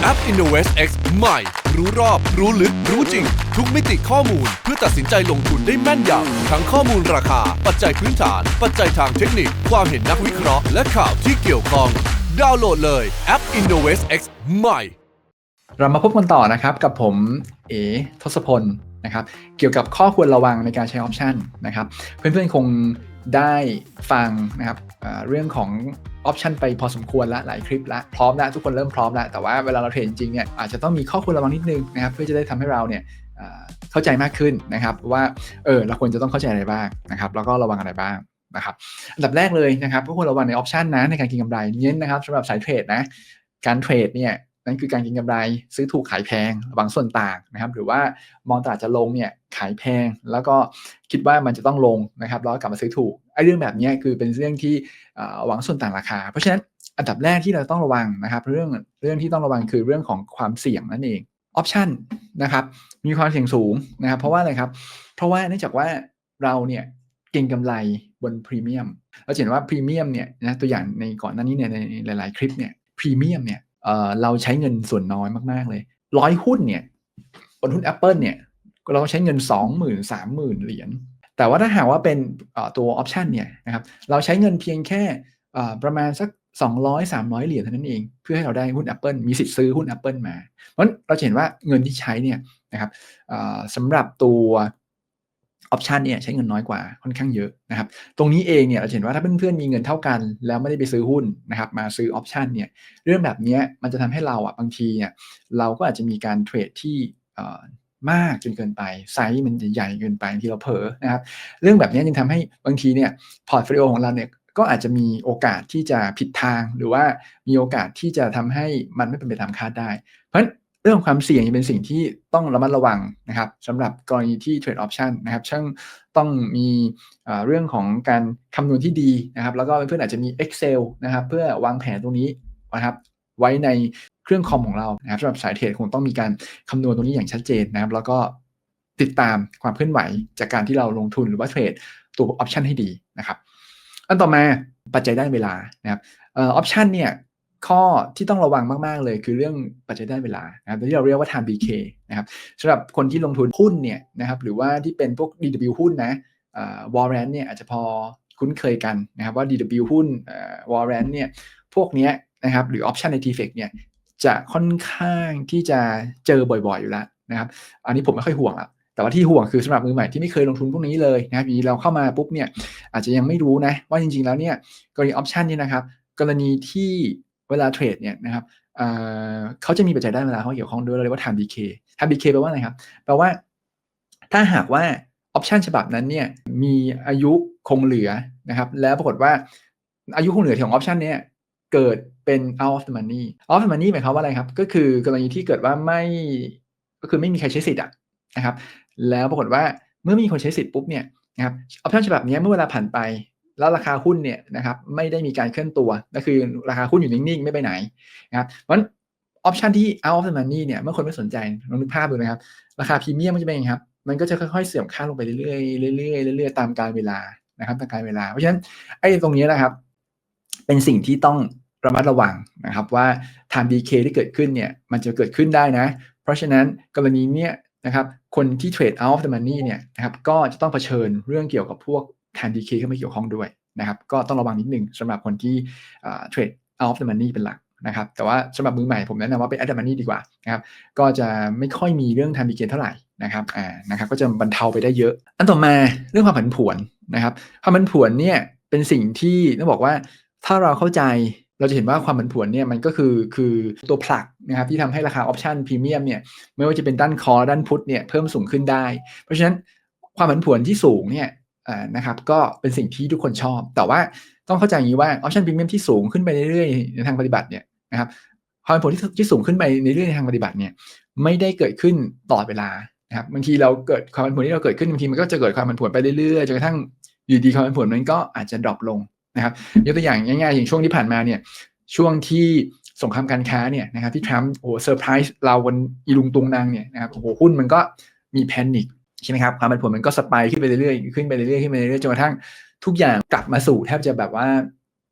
แอป Innovate X ใหม่ รู้รอบ รู้ลึก รู้จริง ทุกมิติข้อมูลเพื่อตัดสินใจลงทุนได้แม่นยำทั้งข้อมูลราคา ปัจจัยพื้นฐาน ปัจจัยทางเทคนิค ความเห็นนักวิเคราะห์ และข่าวที่เกี่ยวข้อง ดาวน์โหลดเลยแอป Innovate X ใหม่ เรามาพบกันต่อนะครับกับผม เอทศพล นะครับเกี่ยวกับข้อควรระวังในการใช้ออปชันนะครับเพื่อนๆคงได้ฟังนะครับเรื่องของออปชันไปพอสมควรละหลายคลิปละพร้อมล้วทุกคนเริ่มพร้อมล้วแต่ว่าเวลาเราเทรดจริงเนี่ยอาจจะต้องมีข้อควรระวังนิดนึงนะครับเพื่อจะได้ทำให้เราเนี่ยเข้าใจมากขึ้นนะครับว่าเออเราควรจะต้องเข้าใจอะไรบ้างนะครับแล้วก็ระวังอะไรบ้างนะครับอันดับแรกเลยนะครับก็ควรระวังในออปชันนะในการก็งกำไรเน้นนะครับสำหรับสายเทรดนะการเทรดเนี่ย นั่นคือการก็งกำไรซื้อถูกขายแพงระวังส่วนต่างนะครับ หรือว่ามองตลาดจะลงเนี่ยขายแพง แล้วก็คิดว่ามันจะต้องลงนะครับแล้วกลับมาซื้อถูกไอ้เรื่องแบบนี้คือเป็นเรื่องที่หวังส่วนต่างราคา เพราะฉะนั้นอันดับแรกที่เราต้องระวังนะครับ เรื่องเรื่องที่ต้องระวังคือเรื่องของความเสี่ยงนั่นเองออปชันนะครับมีความเสี่ยงสูงนะครับ เพราะว่าอะไรครับ เพราะว่าเนื่องจากว่าเราเนี่ยเก็งกำไรบนพรีเมียมเราเห็นว่าพรีเมียมเนี่ยนะตัวอย่างในก่อนหน้านี้เนี่ยในหลาย ๆ คลิปเนี่ยพรีเมียมเนี่ย เราใช้เงินส่วนน้อยมาก ๆ เลยร้อยหุ้นเนี่ยบนหุ้น Apple เนี่ยเราใช้เงิน 20,000 30,000 เหรียญแต่ว่าถ้าหากว่าเป็นตัวออปชันเนี่ยนะครับเราใช้เงินเพียงแค่ประมาณสัก 200 300 เหรียญเท่านั้นเอง เพื่อให้เราได้หุ้น Apple มีสิทธิ์ซื้อหุ้น Apple มา เพราะฉะนั้นเราจะเห็นว่าเงินที่ใช้เนี่ยนะครับสำหรับตัว ออปชันเนี่ยใช้เงินน้อยกว่าค่อนข้างเยอะนะครับ ตรงนี้เองเนี่ยเราเห็นว่าถ้าเพื่อนๆมีเงินเท่ากัน แล้วไม่ได้ไปซื้อหุ้นนะครับมาซื้อออปชันเนี่ยเรื่องแบบนี้มันจะทำให้เราอะบางทีเนี่ยเราก็อาจจะมีการเทรดที่อ่อมากจนเกินไปไซส์มันใหญ่เกินไปบางทีเราเผลอนะครับเรื่องแบบนี้ยจึงทำให้บางทีเนี่ยพอร์ตโฟลิโอของเราเนี่ยก็อาจจะมีโอกาสที่จะผิดทางหรือว่ามีโอกาสที่จะทำให้มันไม่เป็นไปตามคาดได้ เพราะฉะนั้น เรื่องของความเสี่ยงจะเป็นสิ่งที่ต้องระมัดระวังนะครับสำหรับกรณีที่เทรดออปชันนะครับช่างต้องมีเอ่อเรื่องของการคำนวณที่ดีนะครับ แล้วก็เพื่อนๆอาจจะมี Excel นะครับ เพื่อวางแผนตรงนี้นะครับ ไว้ในเครื่องคอมของเรานะครับสำหรับสายเทรดคงต้องมีการคำนวณตรงนี้อย่างชัดเจนนะครับ แล้วก็ติดตามความเคลื่อนไหวจากการที่เราลงทุนหรือว่าเทรดตัวออปชันให้ดีนะครับ อันต่อมาปัจจัยด้านเวลานะครับออปชันเนี่ย ข้อที่ต้องระวังมาก ๆ เลยคือเรื่องปัจจัยด้านเวลานะครับที่เราเรียกว่า time decay นะครับสำหรับคนที่ลงทุนหุ้นเนี่ยนะครับหรือว่าที่เป็นพวก DW หุ้นนะวอร์เรนเนี่ยอาจจะพอคุ้นเคยกันนะครับว่า DW หุ้นวอร์เรนเนี่ยพวกเนี้ยนะครับหรือ option ใน TFX เนี่ยจะค่อนข้างที่จะเจอบ่อยๆอยู่แล้วนะครับอันนี้ผมไม่ค่อยห่วงละแต่ว่าที่ห่วงคือสำหรับมือใหม่ที่ไม่เคยลงทุนพวกนี้เลยนะครับทีเราเข้ามาปุ๊บเนี่ยอาจจะยังไม่รู้นะว่าจริงๆแล้วเนี่ยกรณีออปชันนี่นะครับกรณีที่ เวลาเทรดเนี่ยนะครับเเขาจะมีปัจจัยด้านเวลาเขามาเกี่ยวข้องด้วยเราเรียกว่า time decay time decay แปลว่าอะไรครับแปลว่าถ้าหากว่าออปชันฉบับนั้นเนี่ยมีอายุคงเหลือนะครับ แล้วปรากฏว่าอายุคงเหลือของออปชันเนี่ยเกิดเป็น out of the money out of the money หมายความว่าอะไรครับ ก็คือกรณีที่เกิดว่าไม่ก็คือไม่มีใครใช้สิทธิ์อะนะครับ แล้วปรากฏว่าเมื่อมีคนใช้สิทธิ์ปุ๊บเนี่ยนะครับออปชันฉบับนี้เมื่อเวลาผ่านไป แล้วราคาหุ้นเนี่ยนะครับไม่ได้มีการเคลื่อนตัวก็คือราคาหุ้นอยู่นิ่งๆ ไม่ไปไหนนะครับเพราะฉะนั้นออปชันที่ out of the money เนี่ยเมื่อคนไม่สนใจลองนึกภาพดูนะครับ ราคาพรีเมียมมันจะเป็นยังไงครับ มันก็จะค่อยๆ เสื่อมค่าลงไปเรื่อยๆเรื่อยๆเรื่อยๆตามกาลเวลานะครับตามกาลเวลา เพราะฉะนั้นไอ้ตรงนี้นะครับ เป็นสิ่งที่ต้องระมัดระวังนะครับว่า time decay ที่เกิดขึ้นเนี่ยมันจะเกิดขึ้นได้นะ เพราะฉะนั้นกรณีเนี้ยนะครับคนที่เทรด out of the money เนี่ยนะครับก็จะต้องเผชิญเรื่องเกี่ยวกับพวก time decay เข้ามาเกี่ยวข้องด้วยนะครับ ก็ต้องระวังนิดนึงสำหรับคนที่เทรด out of the money เป็นหลักนะครับ แต่ว่าสำหรับมือใหม่ผมแนะนำว่าเป็น at the money ดีกว่านะครับก็จะไม่ค่อยมีเรื่อง time decay เท่าไหร่นะครับอ่านะครับก็จะบรรเทาไปได้เยอะ อันต่อมาเรื่องความผันผวนนะครับความผันผวนเนี่ยเป็นสิ่งที่ต้องบอกว่าถ้าเราเข้าใจเราจะเห็นว่าความผันผวนเนี่ยมันก็คือคือตัวผลักนะครับที่ทำให้ราคาออปชันพรีเมียมเนี่ยไม่ว่าจะเป็นด้านคอด้านพุทเนี่ยเพิ่มสูงขึ้นได้ เพราะฉะนั้นความผันผวนที่สูงเนี่ย นะครับก็เป็นสิ่งที่ทุกคนชอบ แต่ว่าต้องเข้าใจอย่างนี้ว่าออปชันพรีเมียมที่สูงขึ้นไปเรื่อยๆในทางปฏิบัติเนี่ยนะครับความผันผวนที่ที่สูงขึ้นไปในเรื่อยในทางปฏิบัติเนี่ยไม่ได้เกิดขึ้นตลอดเวลานะครับบางทีเราเกิดความผันผวนที่เราเกิดขึ้นบางทีมันก็จะเกิดความผันผวนไปเรื่อยๆจนกระทั่งอยู่ดีความผันผวนนั้นก็อาจจะดรอปลงนะครับยกตัวอย่างง่ายๆอย่างช่วงที่ผ่านมาเนี่ยช่วงที่สงครามการค้าเนี่ยนะครับที่ทรัมป์โอ้เซอร์ไพรส์เราวันอีลุงตุงนางเนี่ยนะครับโอ้โหหุ้นมันก็มีแพนิค ใช่ไหมครับความผันผวนมันก็สไปค์ขึ้นไปเรื่อยๆขึ้นไปเรื่อยๆขึ้นไปเรื่อยๆจนกระทั่งทุกอย่างกลับมาสู่แทบจะแบบว่า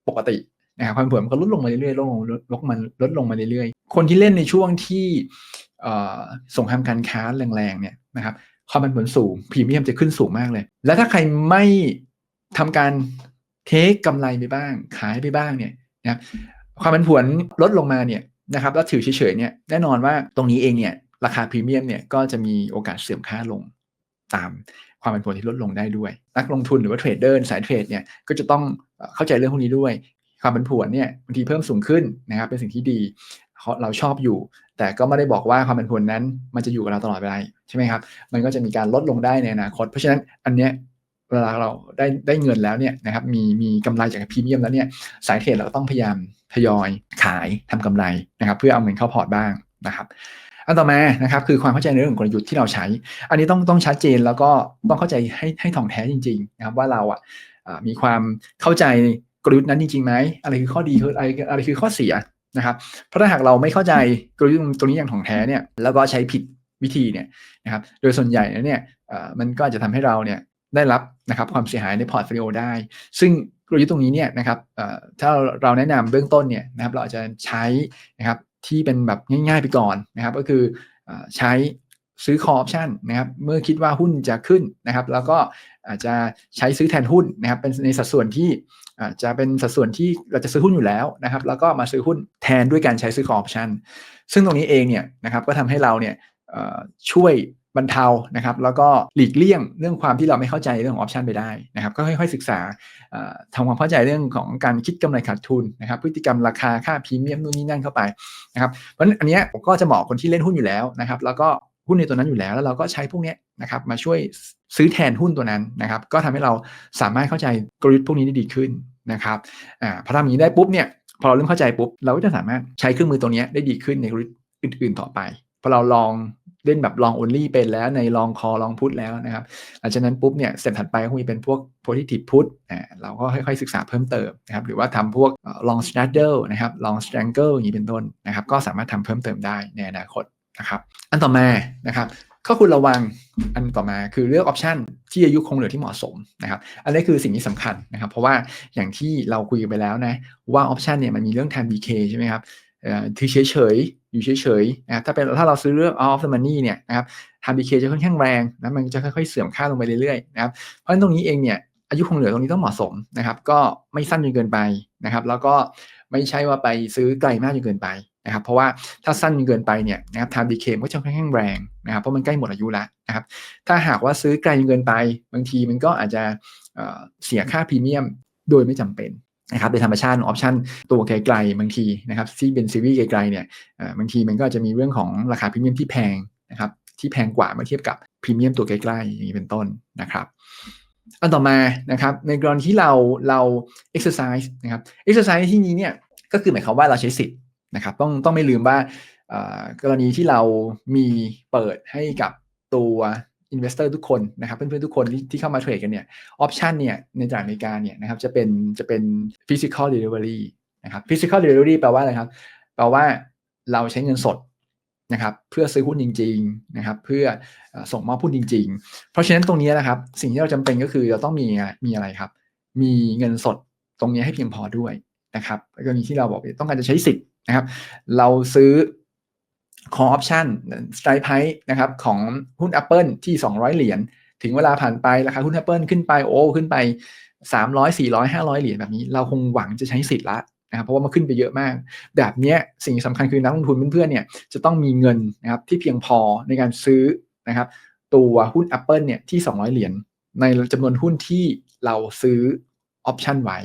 ปกตินะครับความผันผวนมันก็ลดลงมาเรื่อยๆลดลงลดมันลดลงมาเรื่อยๆ คนที่เล่นในช่วงที่เอ่อสงครามการค้าแรงๆเนี่ยนะครับความผันผวนสูงพรีเมียมจะขึ้นสูงมากเลย และถ้าใครไม่ทำการเทคกำไรไปบ้าง ขายไปบ้างเนี่ยนะครับความผันผวนลดลงมาเนี่ยนะครับแล้วถือเฉยๆเนี่ยแน่นอนว่าตรงนี้เองเนี่ยราคาพรีเมียมเนี่ยก็จะมีโอกาสเสื่อมค่าลง ตามความผันผวนที่ลดลงได้ด้วย นักลงทุนหรือว่าเทรดเดอร์สายเทรดเนี่ยก็จะต้องเข้าใจเรื่องพวกนี้ด้วย ความผันผวนเนี่ยบางทีเพิ่มสูงขึ้นนะครับเป็นสิ่งที่ดีเราชอบอยู่ แต่ก็ไม่ได้บอกว่าความผันผวนนั้น มันจะอยู่กับเราตลอดเวลาใช่ไหมครับ มันก็จะมีการลดลงได้ในอนาคต เพราะฉะนั้นอันเนี้ยเวลาเราได้ได้เงินแล้วเนี่ยนะครับมีมีกำไรจากพรีเมียมแล้วเนี่ยสายเทรดเราก็ต้องพยายามทยอยขายทำกำไรนะครับ เพื่อเอาเงินเข้าพอร์ตบ้างนะครับ อันต่อมานะครับคือความเข้าใจในเรื่องของกลยุทธ์ที่เราใช้ อันนี้ต้องต้องชัดเจนแล้วก็ต้องเข้าใจให้ให้ถ่องแท้จริง ๆ นะครับว่าเราอะมีความเข้าใจกลยุทธ์นั้นจริงๆไหมอะไรคือข้อดีอะไรอะไรคือข้อเสียนะครับ เพราะถ้าหากเราไม่เข้าใจกลยุทธ์ตรงนี้อย่างถ่องแท้เนี่ยแล้วก็ใช้ผิดวิธีเนี่ยนะครับ โดยส่วนใหญ่แล้วเนี่ยมันก็อาจจะทำให้เราเนี่ยได้รับนะครับความเสียหายในพอร์ตโฟลิโอได้ ซึ่งกลยุทธ์ตรงนี้เนี่ยนะครับถ้าเราแนะนำเบื้องต้นเนี่ยนะครับเราอาจจะใช้นะครับ ที่เป็นแบบง่ายๆไปก่อนนะครับ ก็คืออใช้ซื้อ call option นะครับเมื่อคิดว่าหุ้นจะขึ้นนะครับ แล้วก็อาจจะใช้ซื้อแทนหุ้นนะครับเป็นในสัดส่วนที่อาจจะเป็นสัดส่วนที่เราจะซื้อหุ้นอยู่แล้วนะครับ แล้วก็มาซื้อหุ้นแทนด้วยการใช้ซื้อ call option ซึ่งตรงนี้เองเนี่ยนะครับก็ทำให้เราเนี่ยช่วย บรรเทานะครับ แล้วก็หลีกเลี่ยงเรื่องความที่เราไม่เข้าใจเรื่องของออปชันไปได้นะครับ ก็ค่อยๆศึกษาทำความเข้าใจเรื่องของการคิดกำไรขาดทุนนะครับ พฤติกรรมราคาค่าพรีเมียมนู่นนี่นั่นเข้าไปนะครับ เพราะฉะนั้นอันนี้ผมก็จะเหมาะคนที่เล่นหุ้นอยู่แล้วนะครับ แล้วก็หุ้นในตัวนั้นอยู่แล้ว แล้วเราก็ใช้พวกนี้นะครับมาช่วยซื้อแทนหุ้นตัวนั้นนะครับ ก็ทำให้เราสามารถเข้าใจกลยุทธ์พวกนี้ได้ดีขึ้นนะครับอ่าพอทำอย่างนี้ได้ปุ๊บเนี่ยพอเราเริ่มเข้าใจปุ๊บเราก็จะสามารถใช้เครื่องมือตัวนี้ได้ดีขึ้นในกลยุทธ์อื่น ๆ ต่อไปพอเราลอง เล่นแบบลอง only เป็นแล้วในลองคอลองพุทแล้วนะครับหลังจากนั้นปุ๊บเนี่ยสเต็ปถัดไปก็คงมีเป็นพวก positive put อ่าเราก็ค่อยๆศึกษาเพิ่มเติมนะครับหรือว่าทำพวกเอ่อ long straddle นะครับ long strangle อย่างนี้เป็นต้นนะครับก็สามารถทำเพิ่มเติมได้ในอนาคตนะครับอันต่อมานะครับข้อควรระวังอันต่อมาคือเลือกออปชันที่อายุคงเหลือที่เหมาะสมนะครับอันนี้คือสิ่งที่สำคัญนะครับ เพราะว่าอย่างที่เราคุยกันไปแล้วนะว่าออปชันเนี่ยมันมีเรื่อง time decay ใช่ไหมครับ เอ่อเฉยๆ อยู่เฉยๆนะครับถ้าเป็นถ้าเราซื้อเรื่อง off the money เนี่ยนะครับ time decay จะค่อนข้างแรงนะมันจะค่อยๆ เสื่อมค่าลงไปเรื่อยๆนะครับเพราะฉะนั้นตรงนี้เองเนี่ยอายุคงเหลือตรงนี้ต้องเหมาะสมนะครับ ก็ไม่สั้นจนเกินไปนะครับ แล้วก็ไม่ใช่ว่าไปซื้อไกลมากจนเกินไปนะครับ เพราะว่าถ้าสั้นจนเกินไปเนี่ยนะครับ time decay มันก็จะค่อนข้างแรงนะครับเพราะมันใกล้หมดอายุแล้วนะครับ ถ้าหากว่าซื้อไกลจนเกินไป บางทีมันก็อาจจะเอ่อเสียค่าพรีเมียมโดยไม่จำเป็น นะครับโดยธรรมชาติของออปชันตัวไกลๆบางทีนะครับที่เป็นซีรีส์ไกลๆเนี่ยบางทีมันก็จะมีเรื่องของราคาพรีเมียมที่แพงนะครับที่แพงกว่าเมื่อเทียบกับพรีเมียมตัวใกล้ๆอย่างนี้เป็นต้นนะครับอันต่อมานะครับในกรณีที่เราเรา exercise นะครับ exercise ที่นี้เนี่ยก็คือหมายความว่าเราใช้สิทธิ์นะครับต้องต้องไม่ลืมว่ากรณีที่เรามีเปิดให้กับตัว investor ทุกคนนะครับเพื่อนๆทุกคนที่ที่เข้ามาเทรดกันเนี่ย option เนี่ยในตลาดอเมริกาเนี่ยนะครับจะเป็นจะเป็น physical delivery นะครับ physical delivery แปลว่าอะไรครับแปลว่าเราใช้เงินสดนะครับเพื่อซื้อหุ้นจริงๆนะครับเพื่อส่งมอบหุ้นจริง ๆ เพราะฉะนั้นตรงนี้นะครับสิ่งที่เราจำเป็นก็คือเราต้องมีมีอะไรครับ มีเงินสดตรงนี้ให้เพียงพอด้วยนะครับกรณีที่เราบอกต้องการจะใช้สิทธิ์นะครับ เราซื้อ call option strike price นะครับของหุ้น Apple ที่ 200 เหรียญถึงเวลาผ่านไป ราคาหุ้น Apple ขึ้นไปโอ้ขึ้นไป 300 400 500 เหรียญแบบนี้ เราคงหวังจะใช้สิทธิ์ละนะครับเพราะว่ามันขึ้นไปเยอะมาก แบบนี้สิ่งสำคัญคือนักลงทุนเพื่อนๆเนี่ยจะต้องมีเงินนะครับที่เพียงพอในการซื้อนะครับตัวหุ้น Apple เนี่ยที่ 200 เหรียญในจำนวนหุ้นที่เราซื้อออปชันไว้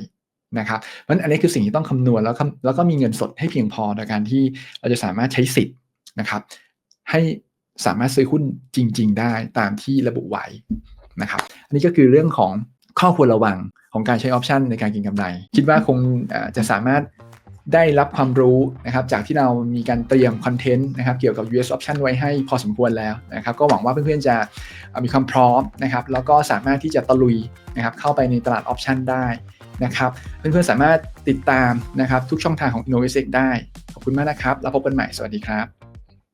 นะครับเพราะฉะนั้นอันนี้คือสิ่งที่ต้องคำนวณแล้วแล้วก็มีเงินสดให้เพียงพอในการที่เราจะสามารถใช้สิทธิ์ นะครับ ให้สามารถซื้อหุ้นจริง ๆ ได้ตามที่ระบุไว้นะครับ อันนี้ก็คือเรื่องของข้อควรระวังของการใช้ออปชันในการเก็งกำไร คิดว่าคงจะสามารถได้รับความรู้นะครับจากที่เรามีการเตรียมคอนเทนต์นะครับเกี่ยวกับ US option ไว้ให้พอสมควรแล้วนะครับก็หวังว่าเพื่อนๆจะมีความพร้อมนะครับแล้วก็สามารถที่จะตะลุยนะครับเข้าไปในตลาดออปชันได้นะครับเพื่อนๆสามารถติดตามนะครับทุกช่องทางของ InnovASX ได้ ขอบคุณมากนะครับ แล้วพบกันใหม่ สวัสดีครับ